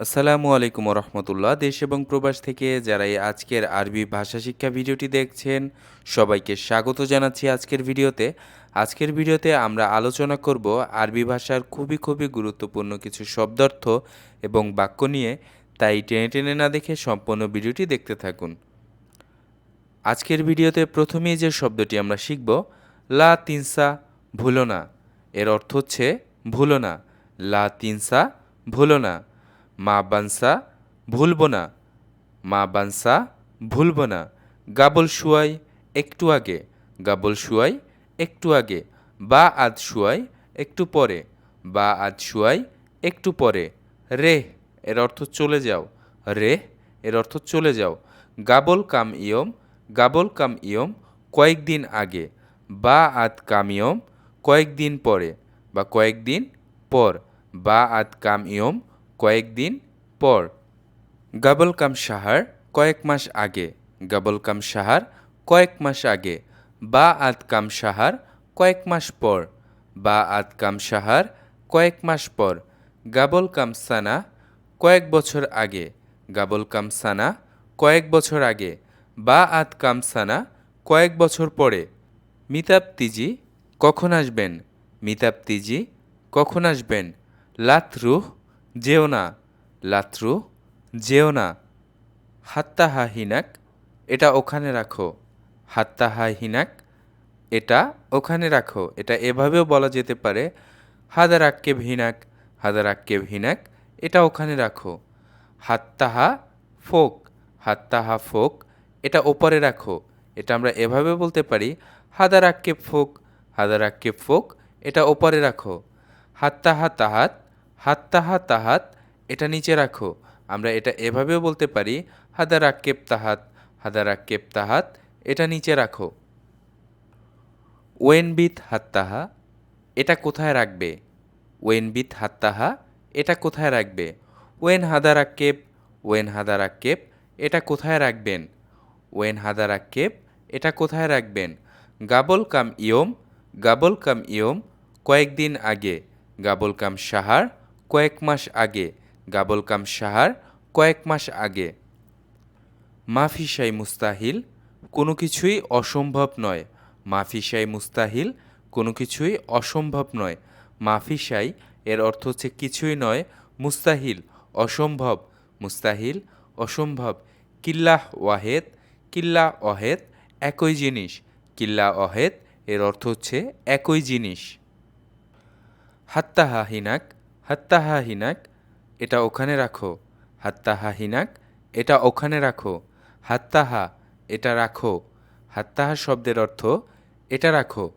আসসালামু আলাইকুম রহমতুল্লাহ দেশ এবং প্রবাস থেকে যারা এই আজকের আরবি ভাষা শিক্ষা ভিডিওটি দেখছেন, সবাইকে স্বাগত জানাচ্ছি আজকের ভিডিওতে। আজকের ভিডিওতে আমরা আলোচনা করব আরবি ভাষার খুবই খুবই গুরুত্বপূর্ণ কিছু শব্দার্থ এবং বাক্য নিয়ে। তাই টেনে টেনে না দেখে সম্পূর্ণ ভিডিওটি দেখতে থাকুন। আজকের ভিডিওতে প্রথমেই যে শব্দটি আমরা শিখব, লা তিনসা ভুলো না। এর অর্থ হচ্ছে ভুলো না। লা তিনসা ভুলো না। মা বানসা ভুলব না। মা বানসা ভুলব না। গাবল শুয়াই একটু আগে। গাবল শুয়াই একটু আগে। বা আজ শুয়াই একটু পরে। বা আজ শুয়াই একটু পরে। রে, এর অর্থ চলে যাও। রে, এর অর্থ চলে যাও। গাবল কাম ইয়ম, গাবল কাম ইয়ম কয়েকদিন আগে। বা আদ কাম ইয়ম কয়েকদিন পরে। বা কয়েকদিন পর। বা আদ কাম ইয়ম কয়েকদিন পর। গাবল কাম সাহার কয়েক মাস আগে। গাবল কাম সাহার কয়েক মাস আগে। বা আদ কাম সাহার কয়েক মাস পর। বা আদ কাম সাহার কয়েক মাস পর। গাবল কাম সানা কয়েক বছর আগে। গাবল কাম সানা কয়েক বছর আগে। বা আদ কাম সানা কয়েক বছর পরে। মিতাব তিজি কখন আসবেন? মিতাব তিজি কখন আসবেন? লাতরুহ যেও না, লাতরু, যেও না। হাত্তাহা হিনাক, এটা ওখানে রাখো। হাত্তাহা হিনাক, এটা ওখানে রাখো। এটা এভাবেও বলা যেতে পারে হাদার আক্কেব হিনাক হাদার আক্কেব হিনাক এটা ওখানে রাখো। হাত্তাহা ফোক হাত্তাহা ফোক, এটা ওপরে রাখো। এটা আমরা এভাবে বলতে পারি হাদার আক্কেব ফোক হাদার আক্কেব ফোক, এটা ওপরে রাখো। হাত্তাহা তাহাত হাত্তাহা তাহাত, এটা নিচে রাখো। আমরা এটা এভাবেও বলতে পারি, হাদার আক্কেব তাহাত, হাদার আক্কেব তাহাত, এটা নিচে রাখো। ওয়েনবিত হাত্তাহা এটা কোথায় রাখবে? ওয়েনবিত হাত্তাহা এটা কোথায় রাখবে? ওয়েন হাদার আক্কেব ওয়েন হাদার আক্কেব এটা কোথায় রাখবেন? ওয়েন হাদার আক্কেব এটা কোথায় রাখবেন? গাবল কাম ইয়ম, গাবল কাম ইয়ম, কয়েকদিন আগে। গাবল কাম সাহার কয়েক মাস আগে, গাবলকাম সাহার কয়েক মাস আগে। মাফিসাই মুস্তাহিল কোনো কিছুই অসম্ভব নয়। মাফিসাই মুস্তাহিল কোনো কিছুই অসম্ভব নয়। মাফিসাই এর অর্থ হচ্ছে কিছুই নয়। মুস্তাহিল অসম্ভব। মুস্তাহিল অসম্ভব। কিল্লাহ ওয়াহেদ, কিল্লা অহেদ একই জিনিস। কিল্লা অহেদ এর অর্থ হচ্ছে একই জিনিস। হাত্তাহা হিনাক হাত্তাহা হিনাক এটা ওখানে রাখো। হাত্তাহা হিনাক এটা ওখানে রাখো। হাত্তাহা, এটা রাখো। হাত্তাহা শব্দের অর্থ, এটা রাখো।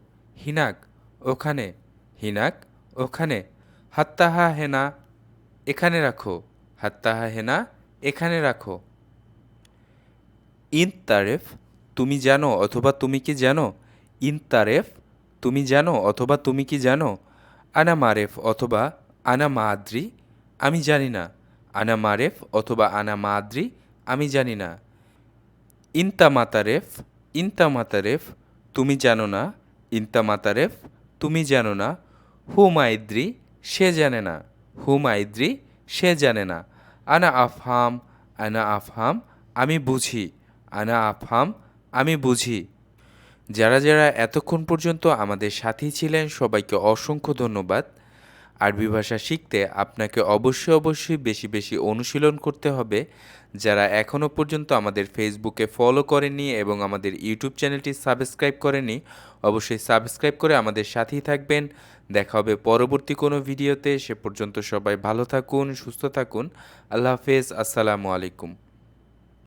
হিনাক, ওখানে। হিনাক, ওখানে। হাত্তাহা হেনা, এখানে রাখো। হাত্তাহা হেনা, এখানে রাখো। ইন তারেফ, তুমি জানো অথবা তুমি কি জানো? ইন তারেফ, তুমি জানো অথবা তুমি কি জানো? আনা মারেফ অথবা আনা মাদ্রি, আমি জানি না। আনা মারেফ অথবা আনা মাদ্রি, আমি জানি না। ইনতা মাতারেফ ইনতা মাতারেফ, তুমি জানো না। ইনতা মাতারেফ, তুমি জানো না। হু মাইদ্রি, সে জানে না। হু মাইদ্রি, সে জানে না। আনা আফহাম আনা আফহাম, আমি বুঝি। আনা আফহাম, আমি বুঝি। যারা যারা এতক্ষণ পর্যন্ত আমাদের সাথেই ছিলেন, সবাইকে অসংখ্য ধন্যবাদ। আরবি ভাষা শিখতে আপনাকে অবশ্যই অবশ্যই বেশি বেশি অনুশীলন করতে হবে। যারা এখনও পর্যন্ত আমাদের ফেসবুকে ফলো করেনি এবং আমাদের ইউটিউব চ্যানেলটি সাবস্ক্রাইব করেনি অবশ্যই সাবস্ক্রাইব করে আমাদের সাথেই থাকবেন। দেখা হবে পরবর্তী কোনো ভিডিওতে সে পর্যন্ত সবাই ভালো থাকুন, সুস্থ থাকুন। আল্লাহ হাফেজ। আসসালামু আলাইকুম।